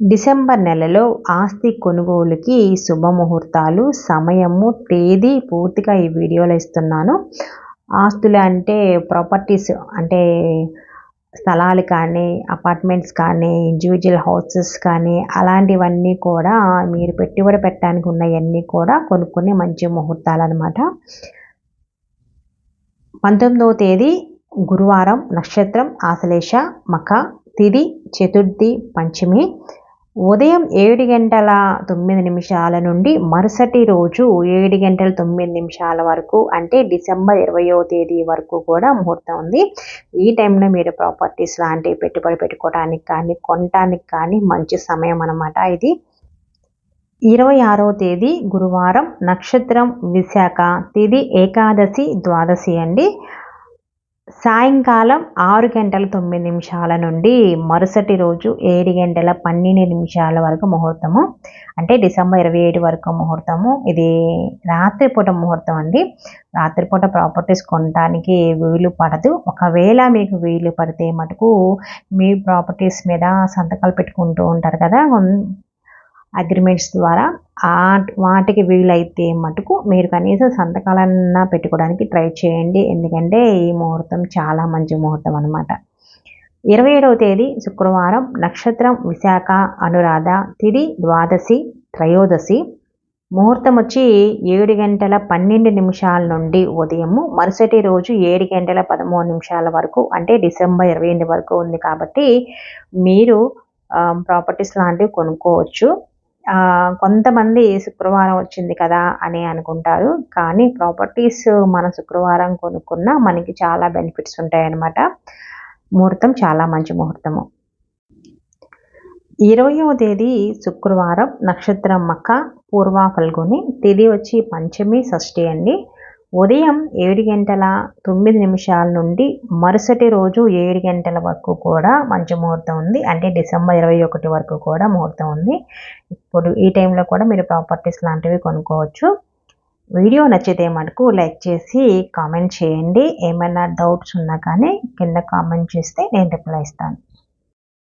December నెలలో ఆస్తి కొనుగోలుకి శుభముహూర్తాలు సమయము తేదీ పూర్తిగా ఈ వీడియోలో ఇస్తున్నాను. ఆస్తులు అంటే ప్రాపర్టీస్ అంటే స్థలాలు కానీ అపార్ట్మెంట్స్ కానీ ఇండివిజువల్ హౌసెస్ కానీ అలాంటివన్నీ కూడా మీరు పెట్టుబడి పెట్టడానికి ఉన్నవన్నీ కూడా కొనుక్కునే మంచి ముహూర్తాలు అనమాట పంతొమ్మిదవ తేదీ గురువారం నక్షత్రం ఆశ్లేష మఖ తిది చతుర్థి పంచమి ఉదయం ఏడు గంటల తొమ్మిది నిమిషాల నుండి మరుసటి రోజు ఏడు గంటల తొమ్మిది నిమిషాల వరకు అంటే డిసెంబర్ ఇరవయో తేదీ వరకు కూడా ముహూర్తం ఉంది. ఈ టైంలో మీరు ప్రాపర్టీస్ లాంటివి పెట్టుబడి పెట్టుకోవడానికి కానీ కొనటానికి కానీ మంచి సమయం అనమాట ఇది. ఇరవై ఆరో తేదీ గురువారం నక్షత్రం విశాఖ తిది ఏకాదశి ద్వాదశి అండి. సాయంకాలం ఆరు గంటల తొమ్మిది నిమిషాల నుండి మరుసటి రోజు ఏడు గంటల పన్నెండు నిమిషాల వరకు ముహూర్తము. అంటే డిసెంబర్ ఇరవై ఏడు వరకు ముహూర్తము. ఇది రాత్రిపూట ముహూర్తం అండి. రాత్రిపూట ప్రాపర్టీస్ కొనడానికి వీలు పడదు. ఒకవేళ మీకు వీలు పడితే మటుకు మీ ప్రాపర్టీస్ మీద సంతకాలు పెట్టుకుంటూ ఉంటారు కదా. అగ్రిమెంట్స్ ద్వారా వాటికి వీలైతే మటుకు మీరు కనీసం సంతకాలన్నా పెట్టుకోవడానికి ట్రై చేయండి. ఎందుకంటే ఈ ముహూర్తం చాలా మంచి ముహూర్తం అనమాట ఇరవై ఏడవ తేదీ శుక్రవారం నక్షత్రం విశాఖ అనురాధ తిది ద్వాదశి త్రయోదశి. ముహూర్తం వచ్చి ఏడు గంటల పన్నెండు నిమిషాల నుండి ఉదయము మరుసటి రోజు ఏడు గంటల పదమూడు నిమిషాల వరకు అంటే డిసెంబర్ ఇరవై ఎనిమిది వరకు ఉంది కాబట్టి మీరు ప్రాపర్టీస్ లాంటివి కొనుక్కోవచ్చు. కొంతమంది శుక్రవారం వచ్చింది కదా అని అనుకుంటారు. కానీ ప్రాపర్టీస్ మన శుక్రవారం కొనుక్కున్న మనకి చాలా బెనిఫిట్స్ ఉంటాయన్నమాట. ముహూర్తం చాలా మంచి ముహూర్తము. ఇరవయవ తేదీ శుక్రవారం నక్షత్రం మక్క పూర్వ ఫల్గుని తిది వచ్చి పంచమి షష్ఠి అండి. ఉదయం ఏడు గంటల తొమ్మిది నిమిషాల నుండి మరుసటి రోజు ఏడు గంటల వరకు కూడా మంచి ముహూర్తం ఉంది. అంటే డిసెంబర్ ఇరవై ఒకటి వరకు కూడా ముహూర్తం ఉంది. ఇప్పుడు ఈ టైంలో కూడా మీరు ప్రాపర్టీస్ లాంటివి కొనుక్కోవచ్చు. వీడియో నచ్చితే మటుకు లైక్ చేసి కామెంట్ చేయండి. ఏమైనా డౌట్స్ ఉన్నా కానీ కింద కామెంట్ చేస్తే నేను రిప్లై ఇస్తాను.